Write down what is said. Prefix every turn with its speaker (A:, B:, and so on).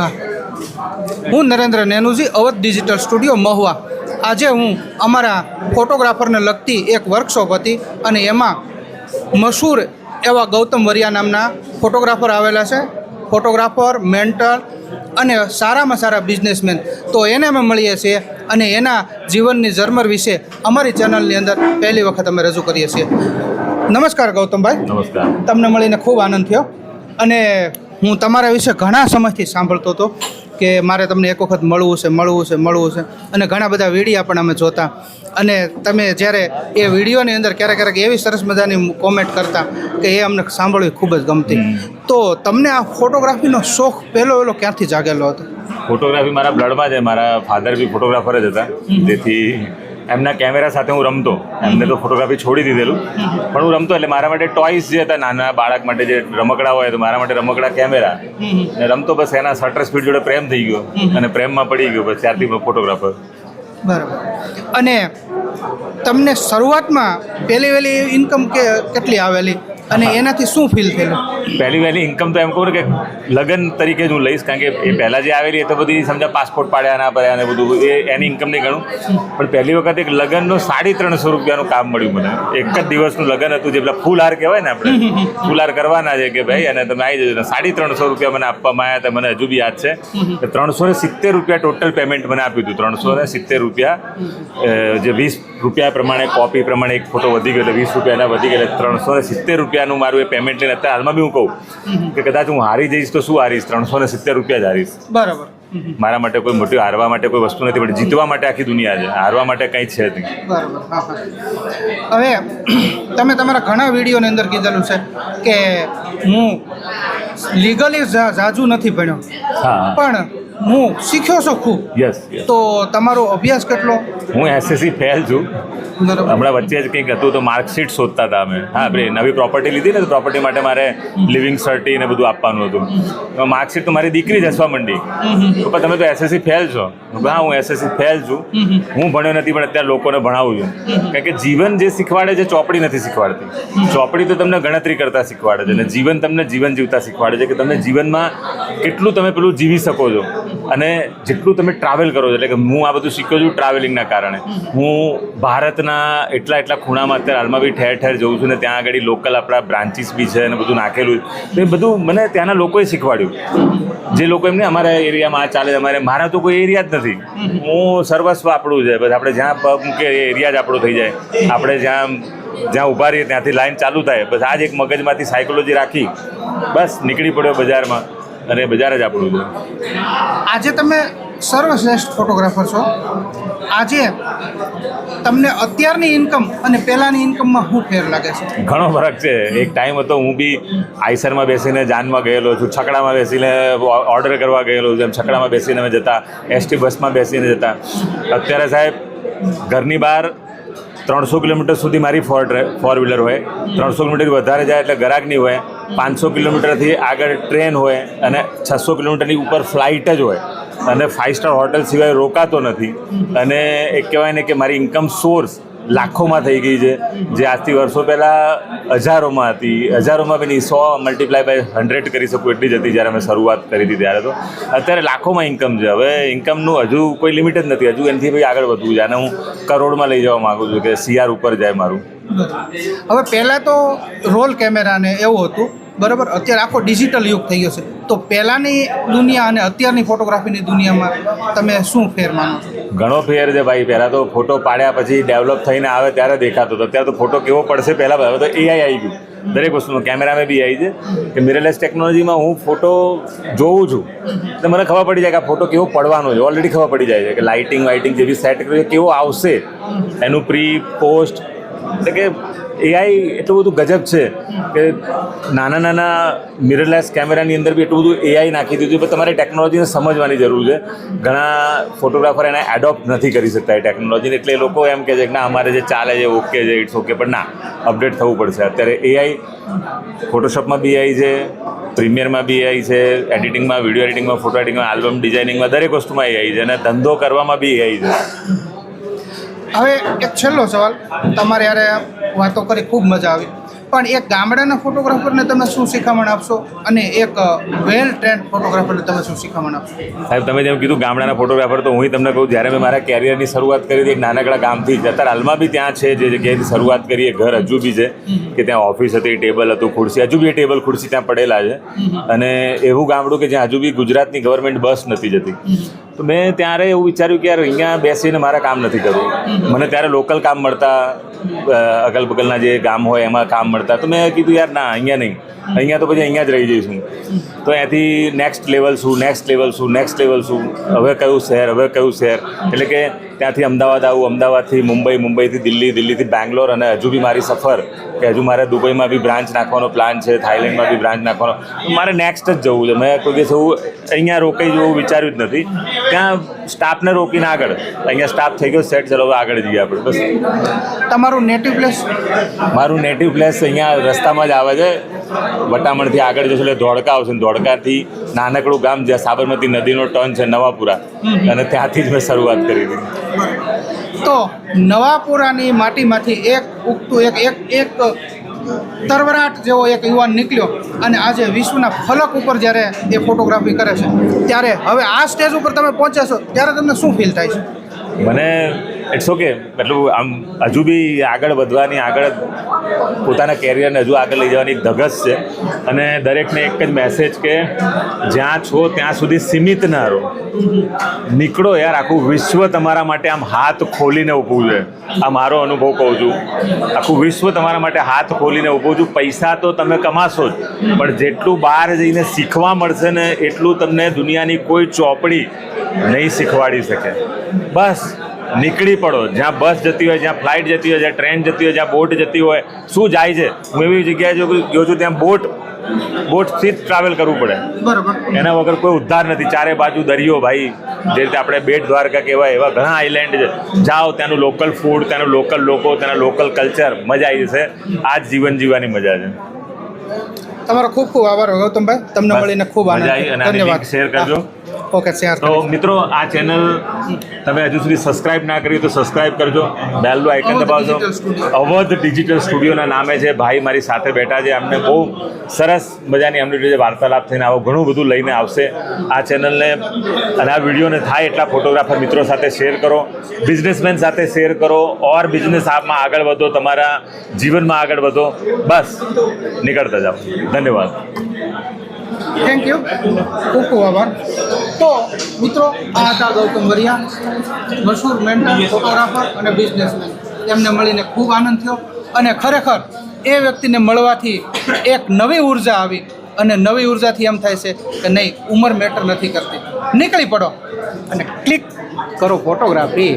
A: હા. Narendra Nenuji Awadh digital studio Mahuva. આજે હું અમારા ફોટોગ્રાફરને લગતી એક વર્કશોપ હતી અને એમાં મશહૂર એવા ગૌતમ વરિયા નામના ફોટોગ્રાફર આવેલા છે. ફોટોગ્રાફર મેન્ટર અને સારામાં સારા બિઝનેસમેન તો એને અમે મળીએ છીએ અને એના જીવનની ઝરમર વિશે અમારી ચેનલની અંદર પહેલી વખત અમે રજૂ કરીએ છીએ. નમસ્કાર ગૌતમભાઈ.
B: નમસ્કાર.
A: તમને મળીને ખૂબ આનંદ થયો. અને હું તમારા વિશે ઘણા સમયથી સાંભળતો હતો કે મારે તમને એક વખત મળવું છે મળવું છે મળવું છે. અને ઘણા બધા વિડીયા પણ અમે જોતા. અને તમે જ્યારે એ વિડીયોની અંદર ક્યારેક ક્યારેક એવી સરસ મજાની કોમેન્ટ કરતા કે એ અમને સાંભળવી ખૂબ જ ગમતી. તો તમને આ ફોટોગ્રાફીનો શોખ પહેલો પહેલો ક્યાંથી જાગેલો હતો?
B: ફોટોગ્રાફી મારા બ્લડમાં છે. મારા ફાધર બી ફોટોગ્રાફર જ હતા. જેથી એમના કેમેરા સાથે હું રમતો. એમને તો ફોટોગ્રાફી છોડી દીધેલું. પણ હું રમતો એટલે મારા માટે ટોયસ જે હતા નાના બાળક માટે જે રમકડા હોય તો મારા માટે રમકડા કેમેરા. ને રમતો બસ એના શટર સ્પીડ જોડે પ્રેમ થઈ ગયો. અને પ્રેમમાં પડી ગયો બસ ત્યારથી ફોટોગ્રાફર
A: બરાબર. અને તમને શરૂઆતમાં પહેલી વહેલી ઇન્કમ કે કેટલી આવેલી? અને એનાથી શું ફીલ થયેલું
B: પહેલી વહેલી ઇન્કમ તો એમ કહું કે લગન તરીકે જ હું લઈશ, કારણ કે એ પહેલાં જે આવેલી એ તો બધી સમજા પાસપોર્ટ પાડ્યા ના પડ્યા અને બધું, એ એની ઇન્કમ નહીં ગણું. પણ પહેલી વખત એક લગનનું સાડી ત્રણસો રૂપિયાનું કામ મળ્યું મને. એક જ દિવસનું લગન હતું, જે પેલા ફૂલહાર કહેવાય ને આપણે ફૂલહાર કરવાના છે કે ભાઈ, અને તમે આવી જજો. સાડી ત્રણસો રૂપિયા મને આપવામાં આવ્યા હતા, મને હજુ બી યાદ છે. ત્રણસો ને સિત્તેર રૂપિયા ટોટલ પેમેન્ટ મને આપ્યું હતું, ત્રણસો ને સિત્તેર રૂપિયા. જે વીસ રૂપિયા પ્રમાણે કોપી પ્રમાણે એક ફોટો વધી ગયો, એટલે વીસ રૂપિયાના વધી ગયા ત્રણસો ને સિત્તેર રૂપિયાનું મારું એ પેમેન્ટ લઈને અત્યારે હાલમાં બી હું કહું કે કદાચ હું હારી જઈશ તો શું હારીશ? ત્રણસો ને સિત્તેર રૂપિયા જ હારીશ.
A: બરાબર.
B: મારા માટે કોઈ મોટી હારવા માટે કોઈ વસ્તુ નથી પણ જીતવા માટે આખી દુનિયા છે. હારવા માટે કંઈ છે જ નહીં.
A: હવે તમે તમારા ઘણા વિડીયોની અંદર કીધેલું છે કે હું લીગલી જાજુ નથી ભણ્યો. પણ હું શીખ્યો છું ખૂબ.
B: યસ
A: તો તમારો અભ્યાસ કેટલો?
B: હું એસએસસી ફેલ છું. હમણાં વચ્ચે જ કંઈક હતું તો માર્કશીટ શોધતા હતા અમે. હા આપણે નવી પ્રોપર્ટી લીધી ને તો પ્રોપર્ટી માટે મારે લિવિંગ સર્ટી ને બધું આપવાનું હતું. માર્કશીટ તો મારી દીકરી જ હસવા માંડી. તો પણ તમે તો એસએસસી ફેલ છો. હા હું એસએસસી ફેલ છું. હું ભણ્યો નથી પણ અત્યારે લોકોને ભણાવું છું. કારણ કે જીવન જે શીખવાડે છે ચોપડી નથી શીખવાડતી. ચોપડી તો તમને ગણતરી કરતા શીખવાડે છે. અને જીવન તમને જીવન જીવતા શીખવાડે છે કે તમને જીવનમાં કેટલું તમે પેલું જીવી શકો છો? અને જેટલું તમે ટ્રાવેલ કરો છો, એટલે કે હું આ બધું શીખ્યો છું ટ્રાવેલિંગના કારણે. હું ભારતના એટલા એટલા ખૂણામાં અત્યારે હાલમાં બી ઠેર ઠેર જઉં છું ને ત્યાં આગળ લોકલ આપણા બ્રાન્ચીસ બી છે અને બધું નાખેલું. તો એ બધું મને ત્યાંના લોકોએ શીખવાડ્યું. જે લોકો એમને અમારા એરિયામાં આ ચાલે અમારે મારા તો કોઈ એરિયા જ નથી. હું સર્વસ્વ આપણું છે, બસ આપણે જ્યાં પગ મૂકે એ એરિયા જ આપણો થઈ જાય. આપણે જ્યાં જ્યાં ઊભા રહીએ ત્યાંથી લાઈન ચાલુ થાય. બસ આ જ એક મગજમાંથી સાયકોલોજી રાખી, બસ નીકળી પડ્યો બજારમાં. અને બજાર જ આપણું છે.
A: આજે તમે સર્વશ્રેષ્ઠ ફોટોગ્રાફર છો. આજે તમને અત્યારની ઇન્કમ અને પહેલાંની ઇન્કમમાં શું ફેર લાગે છે?
B: ઘણો ફરક છે. એક ટાઈમ હતો હું બી આઈસરમાં બેસીને જાનમાં ગયેલો છું છકડામાં બેસીને ઓર્ડર કરવા ગયેલો છું એમ છકડામાં બેસીને અમે જતા એસટી બસમાં બેસીને જતા. અત્યારે સાહેબ ઘરની બહાર ત્રણસો કિલોમીટર સુધી મારી ફોર ફોર વ્હીલર હોય. ત્રણસો કિલોમીટર વધારે જાય એટલે ગરાક નહીં હોય. પાંચસો કિલોમીટરથી આગળ ટ્રેન હોય અને છસો કિલોમીટરની ઉપર ફ્લાઇટ જ હોય અને ફાઇવ સ્ટાર હોટલ સિવાય રોકાતો નથી. અને એક કહેવાય ને કે મારી ઇન્કમ સોર્સ લાખોમાં થઈ ગઈ છે. જે આજથી વર્ષો પહેલાં હજારોમાં હતી. હજારોમાં બી નહીં, સો મલ્ટીપ્લાય બાય હંડ્રેડ કરી શકું એટલી જ હતી જ્યારે મેં શરૂઆત કરી હતી ત્યારે તો. અત્યારે લાખોમાં ઇન્કમ છે. હવે ઇન્કમનું હજુ કોઈ લિમિટ જ નથી. હજુ એનાથી ભાઈ આગળ વધવું છે. અને હું કરોડમાં લઈ જવા માગું છું કે સીઆર ઉપર જાય મારું.
A: હવે પહેલાં તો રોલ કેમેરાને એવું હતું બરાબર? અત્યારે આખો ડિજિટલ યુગ થઈ ગયો છે. તો પહેલાંની દુનિયા અને અત્યારની ફોટોગ્રાફીની દુનિયામાં તમે શું ફેર માનો છો?
B: ઘણો ફેર છે ભાઈ. પહેલાં તો ફોટો પાડ્યા પછી ડેવલપ થઈને આવે ત્યારે દેખાતો હતો. અત્યારે તો ફોટો કેવો પડશે પહેલાં હવે તો એઆઈ આવી ગયું. દરેક વસ્તુમાં કેમેરામાં બી આવી છે. કે મિરરલેસ ટેકનોલોજીમાં હું ફોટો જોઉં છું તો મને ખબર પડી જાય કે આ ફોટો કેવો પડવાનો છે. ઓલરેડી ખબર પડી જાય છે કે લાઇટિંગ વાઇટિંગ જેવી સેટ કરી કેવો આવશે. એનું પ્રી પોસ્ટ એટલે કે એઆઈ એટલું બધું ગજબ છે કે નાના નાના મિરરલેસ કેમેરાની અંદર બી એટલું બધું એઆઈ નાખી દીધું પણ તમારે ટેકનોલોજીને સમજવાની જરૂર છે. ઘણા ફોટોગ્રાફર એને એડોપ્ટ નથી કરી શકતા એ ટેકનોલોજીને એટલે લોકો એમ કહે છે કે ના, અમારે જે ચાલે છે ઓકે છે ઇટ્સ ઓકે પણ ના અપડેટ થવું પડશે. અત્યારે એઆઈ ફોટોશોપમાં બી એઆઈ છે પ્રીમિયરમાં બી એઆઈ છે એડિટિંગમાં વીડિયો એડિટિંગમાં ફોટો એડિટિંગમાં આલ્બમ ડિઝાઇનિંગમાં દરેક વસ્તુમાં એઆઈ છે અને ધંધો કરવામાં બી એઆઈ છે.
A: હવે એક છેલ્લો સવાલ. તમારે યારે વાતો કરી ખૂબ મજા આવી. પણ એક ગામડાના ફોટોગ્રાફરને તમે શું શીખામણ આપશો? અને એક વેલ ટ્રેન્ડ ફોટોગ્રાફરને તમે શું શીખામણ આપશો?
B: સાહેબ તમે જેમ કીધું ગામડાના ફોટોગ્રાફર તો હું તમને કહું જ્યારે મેં મારા કેરિયરની શરૂઆત કરી હતી એક નાનકડા ગામથી જ અત્યારે હાલમાં બી ત્યાં છે જે જગ્યાએથી શરૂઆત કરી એ ઘર હજુ બી છે કે ત્યાં ઓફિસ હતી ટેબલ હતું ખુરશી હજુ બી એ ટેબલ ખુરશી ત્યાં પડેલા છે. અને એવું ગામડું કે જ્યાં હજુ બી ગુજરાતની ગવર્મેન્ટ બસ નથી જતી. તો મેં ત્યારે એવું વિચાર્યું કે યાર અહીંયા બેસીને મારે કામ નથી કરવું. મને ત્યારે લોકલ કામ મળતા અગલ બગલના જે ગામ હોય એમાં કામ મળતા. તો મેં કીધું યાર ના, અહીંયા નહીં. અહીંયા તો પછી અહીંયા જ રહી જઈશું. તો અહીંયાથી નેક્સ્ટ લેવલ શું નેક્સ્ટ લેવલ શું નેક્સ્ટ લેવલ શું? હવે કયું શહેર, હવે કયું શહેર? એટલે કે ત્યાંથી અમદાવાદ આવું. અમદાવાદથી મુંબઈ મુંબઈથી દિલ્હી દિલ્હીથી બેંગ્લોર અને હજુ બી મારી સફર કે હજુ મારે દુબઈમાં બી બ્રાન્ચ નાખવાનો પ્લાન છે થાઈલેન્ડમાં બી બ્રાન્ચ નાખવાનો. મારે નેક્સ્ટ જ જવું છે. મેં કોઈ દિવસ એવું અહીંયા રોકાઈ જવું વિચાર્યું જ નથી. ત્યાં સ્ટાફને રોકીને આગળ. અહીંયા સ્ટાફ થઈ ગયો સેટ ચલો આગળ જઈએ આપણે. બસ.
A: તમારું નેટિવ પ્લેસ
B: મારું નેટિવ પ્લેસ અહીંયા રસ્તામાં જ આવે છે. વટામણથી આગળ જશો એટલે ધોળકા આવશે ધોળકાથી નાનકડું ગામ જ્યાં સાબરમતી નદીનો ટર્ન છે નવાપુરા. અને ત્યાંથી જ મેં શરૂઆત કરી હતી.
A: તો નવાપુરાની માટીમાંથી એક ઉગતું એક એક એક તરવરાટ જેવો એક યુવાન નીકળ્યો અને આજે વિશ્વના ફલક ઉપર જ્યારે એ ફોટોગ્રાફી કરે છે ત્યારે હવે આ સ્ટેજ ઉપર તમે પહોંચ્યા છો ત્યારે તમને શું ફીલ થાય છે?
B: મને ઇટ્સ ઓકે એટલું આમ હજુ બી આગળ વધવાની, આગળ પોતાના કેરિયરને હજુ આગળ લઈ જવાની ધગસ છે. અને દરેકને એક જ મેસેજ કે જ્યાં છો ત્યાં સુધી સીમિત ના રહો. નીકળો યાર, આખું વિશ્વ તમારા માટે આમ હાથ ખોલીને ઊભું છે. આ મારો અનુભવ કહું છું. આખું વિશ્વ તમારા માટે હાથ ખોલીને ઊભું છું. પૈસા તો તમે કમાશો જ, પણ જેટલું બહાર જઈને શીખવા મળશે ને એટલું તમને દુનિયાની કોઈ ચોપડી નહીં શીખવાડી શકે. બસ. નીકળી પડો. જ્યાં બસ જતી હોય જ્યાં ફ્લાઇટ જતી હોય જ્યાં ટ્રેન જતી હોય જ્યાં બોટ જતી હોય શું જાય છે? હું એવી જગ્યાએ જો ગયો છું ત્યાં બોટ બોટથી જ ટ્રાવેલ કરવું પડે.
A: બરાબર.
B: એના વગર કોઈ ઉદ્ધાર નથી. ચારે બાજુ દરિયો ભાઈ જે રીતે આપણે બેટ દ્વારકા કહેવાય એવા ઘણા આઇલેન્ડ છે. જાઓ ત્યાંનું લોકલ ફૂડ ત્યાંનું લોકલ લોકો ત્યાંના લોકલ કલ્ચર મજા આવી જશે. આ જ જીવન જીવવાની મજા છે.
A: તમારો ખૂબ ખૂબ આભાર ગૌતમભાઈ. તમને મળીને ખૂબ આનંદ. ધન્યવાદ.
B: શેર કરજો.
A: ઓકે શેર
B: તો મિત્રો આ ચેનલ તમે હજુ સુધી સબસ્ક્રાઇબ ના કરી તો સબસ્ક્રાઇબ કરજો. બેલનું આઇકન દબાવજો. અવધ ડિજિટલ સ્ટુડિયોના નામે છે ભાઈ મારી સાથે બેઠા છે અમને બહુ સરસ મજાની એમની જે વાર્તાલાપ થઈને આવો ઘણું બધું લઈને આવશે. આ ચેનલને અને આ વિડીયોને થાય એટલા ફોટોગ્રાફર મિત્રો સાથે શેર કરો બિઝનેસમેન સાથે શેર કરો ઓર બિઝનેસ આપમાં આગળ વધો તમારા જીવનમાં આગળ વધો. બસ નીકળતા જાઓ. ધન્યવાદ.
A: થેન્ક યુ ખૂબ ખૂબ આભાર. તો મિત્રો, આ હતા ગૌતમ વરિયા, મશહૂર મેન્ટર ફોટોગ્રાફર અને બિઝનેસમેન એમને મળીને ખૂબ આનંદ થયો અને ખરેખર એ વ્યક્તિને મળવાથી એક નવી ઊર્જા આવી અને નવી ઉર્જાથી એમ થાય છે કે નહીં, ઉંમર મેટર નથી કરતી. નીકળી પડો અને ક્લિક કરો ફોટોગ્રાફી